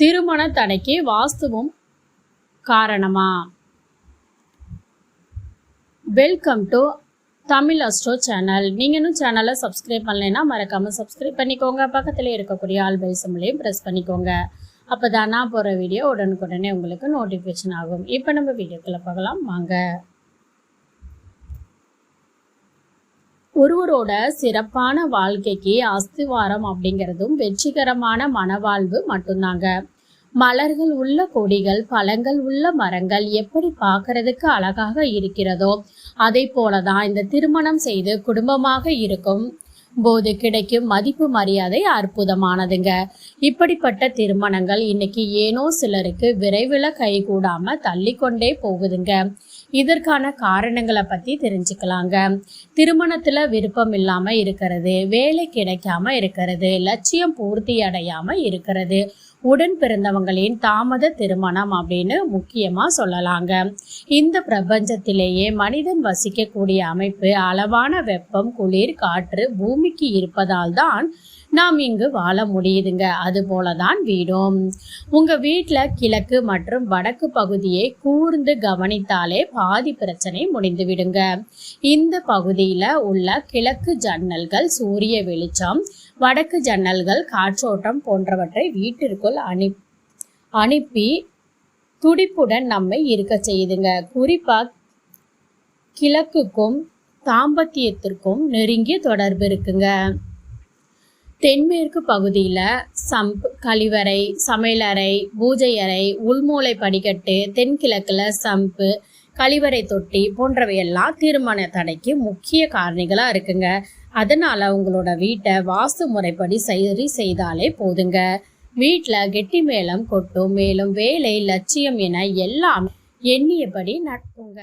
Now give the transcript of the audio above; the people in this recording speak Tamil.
திருமண தடைக்கு வாஸ்துவும் காரணமா? Welcome to Tamil astro channel. நீங்கள் இன்னும் சேனலை சப்ஸ்கிரைப் பண்ணலைன்னா மறக்காமல் சப்ஸ்கிரைப் பண்ணிக்கோங்க. பக்கத்தில் இருக்கக்கூடிய ஆல் பெல் சிம்லையும் ப்ரெஸ் பண்ணிக்கோங்க. அப்போ தான் நான் போகிற வீடியோ உடனுக்குடனே உங்களுக்கு நோட்டிஃபிகேஷன் ஆகும். இப்போ நம்ம வீடியோக்குள்ளே பார்க்கலாம் வாங்க. ஒருவரோட சிறப்பான வாழ்க்கைக்கு அஸ்திவாரம் அப்படிங்கிறதும் வெற்றிகரமான மனவாழ்வு மட்டும்தாங்க. மலர்கள் உள்ள கொடிகள் பழங்கள் உள்ள மரங்கள் எப்படி பார்க்கறதுக்கு அழகாக இருக்கிறதோ அதே போலதான் இந்த திருமணம் செய்து குடும்பமாக இருக்கும் போது கிடைக்கும் மதிப்பு மரியாதை அற்புதமானதுங்க. இப்படிப்பட்ட திருமணங்கள் இன்னைக்கு ஏனோ சிலருக்கு விரைவில் கைகூடாம தள்ளிக்கொண்டே போகுதுங்க. இதற்கான காரணங்களை பத்தி தெரிஞ்சுக்கலாங்க. திருமணத்துல விருப்பம் இல்லாம இருக்கிறது வேலை கிடைக்காம இருக்கிறது லட்சியம் பூர்த்தி அடையாம இருக்கிறது. உடன் பிறந்தவங்களின் தாமத திருமணம் அப்படின்னு முக்கியமா சொல்லலாங்க. இந்த பிரபஞ்சத்திலேயே மனிதன் வசிக்கக்கூடிய அமைப்பு அளவான வெப்பம் குளிர் காற்று பூமிக்கு இருப்பதால் தான் நாம் இங்கு வாழ முடியுதுங்க. அது போலதான் வீடும். உங்க வீட்டில் கிழக்கு மற்றும் வடக்கு பகுதியை கூர்ந்து கவனித்தாலே பாதி பிரச்சனை முடிந்து விடுங்க இந்த பகுதியில் உள்ள கிழக்கு ஜன்னல்கள் சூரிய வெளிச்சம் வடக்கு ஜன்னல்கள் காற்றோட்டம் போன்றவற்றை வீட்டிற்குள் அனு அனுப்பி துடிப்புடன் நம்மை இருக்க செய்யுதுங்க. குறிப்பா கிழக்குக்கும் தாம்பத்தியத்திற்கும் நெருங்கிய தொடர்பு இருக்குங்க. தென்மேற்கு பகுதியில் சம்ப் கழிவறை சமையலறை பூஜை அறை உள்மூளை படிக்கட்டு தென்கிழக்கில் சம்பு கழிவறை தொட்டி போன்றவையெல்லாம் திருமண தடைக்கு முக்கிய காரணிகளாக இருக்குங்க. அதனால் உங்களோட வீட்டை வாஸ்து முறைப்படி சரி செய்தாலே போதுங்க. வீட்டில் கெட்டி மேளம் கொட்டும் மேலும் வேலை லட்சியம் என எல்லாம் எண்ணியபடி நடக்குங்க.